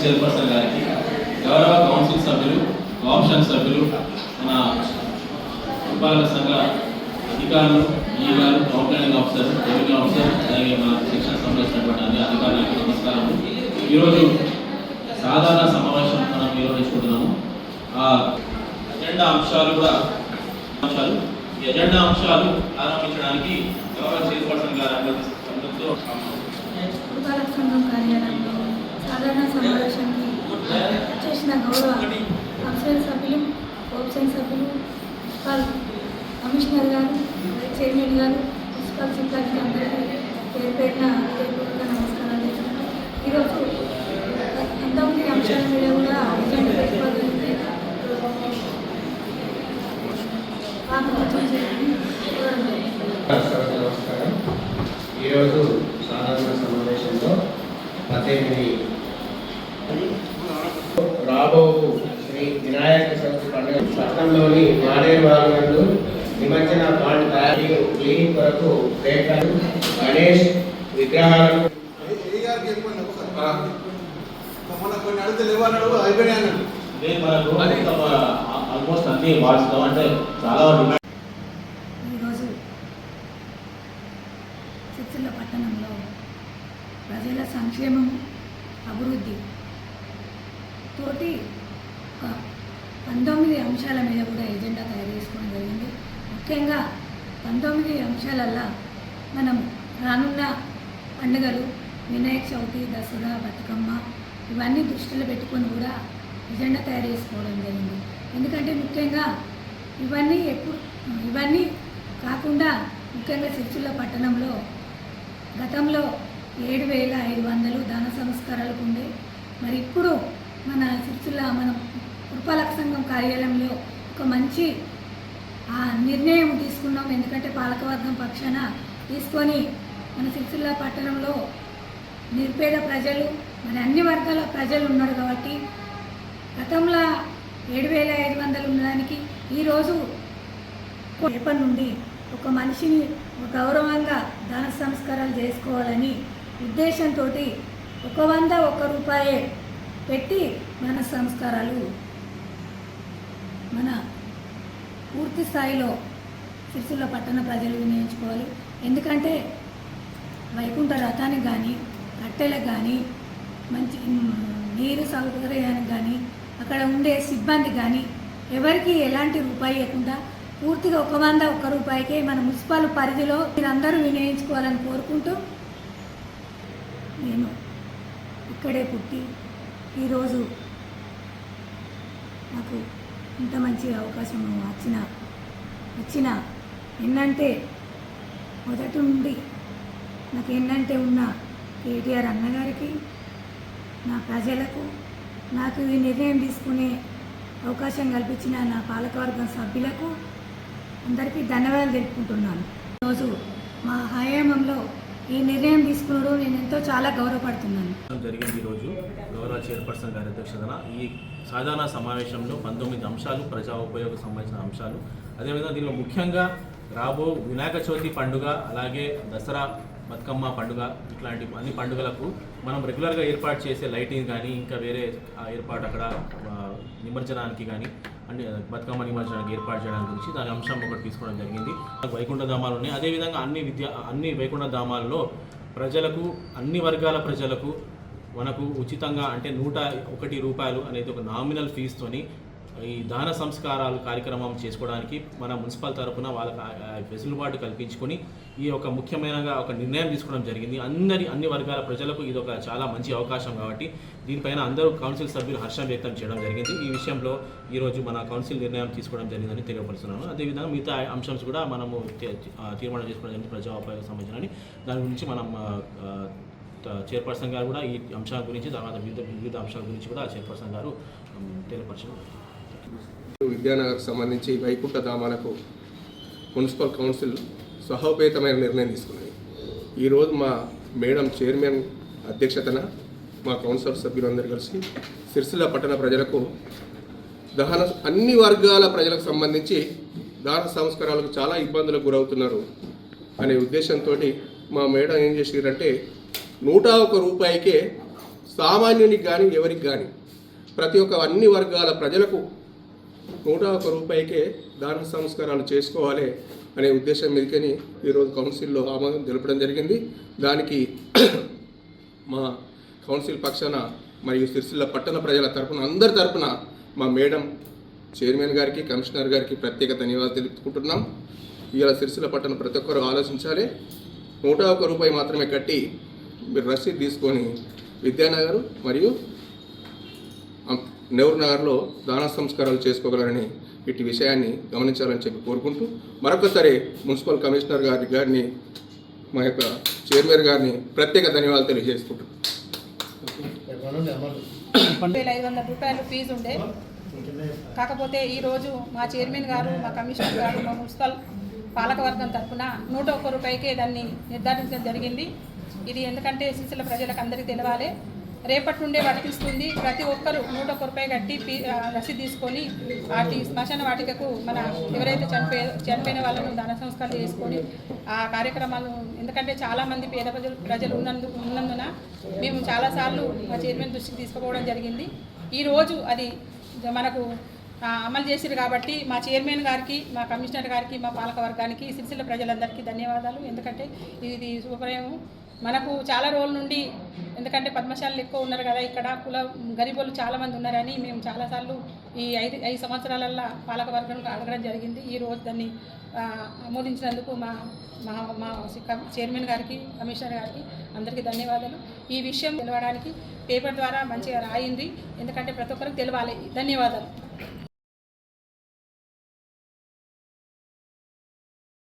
Chairperson గారికి గౌరవ council సభ్యులు వాప్షన్ సభ్యులు మన ఉపాధి సంఘ అధికారులు ఈ గారు కంప్లైంట్ ఆఫీసర్ రెవెన్యూ ఆఫీసర్ అలాగే మన శిక్షణ సంబంధించినటువంటి అన్ని అధికారులకు నమస్కారం. ఈరోజు సాధారణ సమావేశం మనం నిర్వహించుకుంటున్నాము ఆ ఎజెండా అంశాలు కూడా అంశాలు. ఈ ఎజెండా అంశాలు ప్రారంభించడానికి గౌరవ చైర్పర్సన్ గారు అనుమతితో కార్యాలయంలో సాధారణ సమావేశానికి చేసిన గౌరవ కౌన్సిల్ సభ్యులు కోప్సెన్ సభ్యులు కమిషనర్ గారు చైర్మన్ గారు మున్సిపల్ సిబ్బంది అందరికీ పేరు పేరున హృదయపూర్వక నమస్కారాలు చేస్తున్నాను ఈరోజు ఎంతమంది అంశాల మీద కూడా ఎజెండా పెట్టుకోగలిగితే నమస్కారం ఈరోజు సాధారణ సమావేశంలో పద్దెనిమిది రాబో శ్రీ వినాయక చవితి పండుగ పట్టణంలోని మారేడు వాగునందు నిమజ్జన మరియు క్లీనింగ్ కొరకు రేఖలు గణేష్ విగ్రహాలను ఆల్మోస్ట్ అన్ని అంటే చాలా ఈరోజు చిత్తూరు పట్టణంలో ప్రజల సంక్షేమం అభివృద్ధి తోటి ఒక పంతొమ్మిది అంశాల మీద కూడా ఎజెండా తయారు చేసుకోవడం జరిగింది. ముఖ్యంగా పంతొమ్మిది అంశాలల్లో మనం రానున్న పండుగలు వినాయక చవితి దసరా బతుకమ్మ ఇవన్నీ దృష్టిలో పెట్టుకొని కూడా ఎజెండా తయారు చేసుకోవడం జరిగింది. ఎందుకంటే ముఖ్యంగా ఇవన్నీ ఎప్పుడు ఇవన్నీ కాకుండా ముఖ్యంగా సిరిసిల్ల పట్టణంలో గతంలో ఏడు వేల ఐదు వందలు దాన సంస్కారాలకు ఉండే మరి ఇప్పుడు మన సిరిసిల్ల మనం పురపాలక సంఘం కార్యాలయంలో ఒక మంచి నిర్ణయం తీసుకున్నాం. ఎందుకంటే పాలకవర్గం పక్షాన తీసుకొని మన సిరిసిల్ల పట్టణంలో నిరుపేద ప్రజలు మరి అన్ని వర్గాల ప్రజలు ఉన్నారు కాబట్టి గతంలో ఏడు వేల ఐదు వందలు ఉన్నదానికి ఈరోజు రేపటి నుండి ఒక మనిషిని గౌరవంగా దాన సంస్కారాలు చేసుకోవాలని ఉద్దేశంతో ఒక వంద ఒక్క రూపాయే పెట్టి మన సంస్కారాలు మన పూర్తి స్థాయిలో సిరిసిల్ల పట్టణ ప్రజలు వినియోగించుకోవాలి. ఎందుకంటే వైకుంఠ రథానికి కానీ కట్టెలకు కానీ మంచి నీరు సౌకర్యానికి కానీ అక్కడ ఉండే సిబ్బంది కానీ ఎవరికి ఎలాంటి రూపాయి ఇవ్వకుండా పూర్తిగా ఒక వంద ఒక్క రూపాయికే మన మున్సిపల్ పరిధిలో మీరందరూ వినియోగించుకోవాలని కోరుకుంటూ నేను ఇక్కడే పుట్టి ఈరోజు నాకు ఇంత మంచి అవకాశం వచ్చిన వచ్చిన ఎన్నంటే మొదటి నుండి నాకు ఎన్నంటే ఉన్న కేటీఆర్ అన్నగారికి నా ప్రజలకు నాకు ఈ నిర్ణయం తీసుకునే అవకాశం కల్పించిన నా పాలకవర్గం సభ్యులకు అందరికీ ధన్యవాదాలు తెలుపుకుంటున్నాను. ఈరోజు మా హయాంలో ఈ నిర్ణయం తీసుకున్నాడు నేను ఎంతో చాలా గౌరవపడుతున్నాను. జరిగింది ఈరోజు గౌరవ చైర్పర్సన్ గారి అధ్యక్షతన ఈ సాధారణ సమావేశంలో పంతొమ్మిది అంశాలు ప్రజా ఉపయోగ సంబంధించిన అంశాలు. అదేవిధంగా దీనిలో ముఖ్యంగా రాబో వినాయక చవితి పండుగ అలాగే దసరా బతుకమ్మ పండుగ ఇట్లాంటి అన్ని పండుగలకు మనం రెగ్యులర్గా ఏర్పాటు చేసే లైటింగ్ కానీ ఇంకా వేరే ఏర్పాటు అక్కడ నిమజ్జనానికి కానీ అంటే బతుకమ్మ నిమజ్జనానికి ఏర్పాటు చేయడానికి గురించి దాని అంశం ఒకటి తీసుకోవడం జరిగింది. వైకుంఠ ధామాలు ఉన్నాయి. అదేవిధంగా అన్ని విద్య అన్ని వైకుంఠ ధామాల్లో ప్రజలకు అన్ని వర్గాల ప్రజలకు మనకు ఉచితంగా అంటే నూట ఒకటి రూపాయలు అనేది ఒక నామినల్ ఫీజుతోని ఈ దాన సంస్కారాలు కార్యక్రమం చేసుకోవడానికి మన మున్సిపల్ తరఫున వాళ్ళకి వెసులుబాటు కల్పించుకొని ఈ యొక్క ముఖ్యమైనగా ఒక నిర్ణయం తీసుకోవడం జరిగింది. అందరి అన్ని వర్గాల ప్రజలకు ఇది ఒక చాలా మంచి అవకాశం కాబట్టి దీనిపైన అందరూ కౌన్సిల్ సభ్యులు హర్షం వ్యక్తం చేయడం జరిగింది. ఈ విషయంలో ఈరోజు మన కౌన్సిల్ నిర్ణయం తీసుకోవడం జరిగిందని తెలియపరుస్తున్నాను. అదేవిధంగా మిగతా అంశంస్ కూడా మనము తీర్మానం చేసుకోవడం జరిగింది. ప్రజా ఉపయోగ సంబంధించిన దాని గురించి మనం చైర్పర్సన్ గారు కూడా ఈ అంశాల గురించి తర్వాత వివిధ వివిధ అంశాల గురించి కూడా చైర్పర్సన్ గారు ఉమ్, తెలియపరచడం విద్యానగర్ సంబంధించి వైకుంఠ ధామాలకు మున్సిపల్ కౌన్సిల్ సహోపేతమైన నిర్ణయం తీసుకున్నది ఈరోజు మా మేడం చైర్మన్ అధ్యక్షతన మా కౌన్సిల్ సభ్యులందరూ కలిసి సిరిసిల్ల పట్టణ ప్రజలకు దహన అన్ని వర్గాల ప్రజలకు సంబంధించి దాన సంస్కారాలకు చాలా ఇబ్బందులకు గురవుతున్నారు అనే ఉద్దేశంతో మా మేడం ఏం చేసారంటే నూట ఒక రూపాయికే సామాన్యునికి కానీ ఎవరికి కానీ ప్రతి ఒక్క అన్ని వర్గాల ప్రజలకు నూట ఒక రూపాయికే దాన సంస్కారాలు చేసుకోవాలి అనే ఉద్దేశం మీదకని ఈరోజు కౌన్సిల్లో ఆమోదం తెలపడం జరిగింది. దానికి మా కౌన్సిల్ పక్షాన మరియు సిరిసిల్ల పట్టణ ప్రజల తరపున అందరి తరపున మా మేడం చైర్మన్ గారికి కమిషనర్ గారికి ప్రత్యేక ధన్యవాదాలు తెలుపుకుంటున్నాం. ఇలా సిరిసిల్ల పట్టణ ప్రతి ఒక్కరు ఆలోచించాలి. నూట ఒక్క రూపాయి మాత్రమే కట్టి మీరు రసీదు తీసుకొని విద్యానగర్ మరియు నెహ్రూ నగర్లో దాన సంస్కారాలు చేసుకోగలరని ఇటు విషయాన్ని గమనించాలని చెప్పి కోరుకుంటూ మరొకసారి మున్సిపల్ కమిషనర్ గారి గారిని మా యొక్క చైర్మన్ గారిని ప్రత్యేక ధన్యవాదాలు తెలియజేసుకుంటూ వేల ఐదు వందల రూపాయలు ఫీజు ఉండే. కాకపోతే ఈరోజు మా చైర్మన్ గారు మా కమిషనర్ గారు మా మున్సిపల్ పాలకవర్గం తరఫున నూట ఒక్క రూపాయికే దాన్ని నిర్ధారించడం జరిగింది. ఇది ఎందుకంటే సిరిసిల్ల ప్రజలకు అందరికీ తెలవాలి. రేపటి నుండే వర్తిస్తుంది ప్రతి ఒక్కరు నూట ఒక్క రూపాయి కట్టి ఫీ రసీదు తీసుకొని వాటి శ్మశాన వాటికకు మన ఎవరైతే చనిపోయే చనిపోయిన వాళ్ళను దాన సంస్కారం చేసుకొని ఆ కార్యక్రమాలు ఎందుకంటే చాలామంది పేద ప్రజలు ప్రజలు ఉన్నందు ఉన్నందున మేము చాలాసార్లు మా చైర్మన్ దృష్టికి తీసుకుపోవడం జరిగింది. ఈరోజు అది మనకు అమలు చేసిరు కాబట్టి మా చైర్మన్ గారికి మా కమిషనర్ గారికి మా పాలక వర్గానికి సిరిసిల్ల ప్రజలందరికీ ధన్యవాదాలు. ఎందుకంటే ఇది శుభప్రయము మనకు చాలా రోజుల నుండి ఎందుకంటే పద్మశాలలు ఎక్కువ ఉన్నారు కదా ఇక్కడ కుల గరీబులు చాలామంది ఉన్నారని మేము చాలాసార్లు ఈ ఐదు ఐదు సంవత్సరాలల్లో పాలకవర్గం అడగడం జరిగింది. ఈ రోజు దాన్ని ఆమోదించినందుకు మా మా మా చైర్మన్ గారికి కమిషనర్ గారికి అందరికీ ధన్యవాదాలు. ఈ విషయం తెలవడానికి పేపర్ ద్వారా మంచిగా రాయింది. ఎందుకంటే ప్రతి ఒక్కరికి తెలవాలి. ధన్యవాదాలు.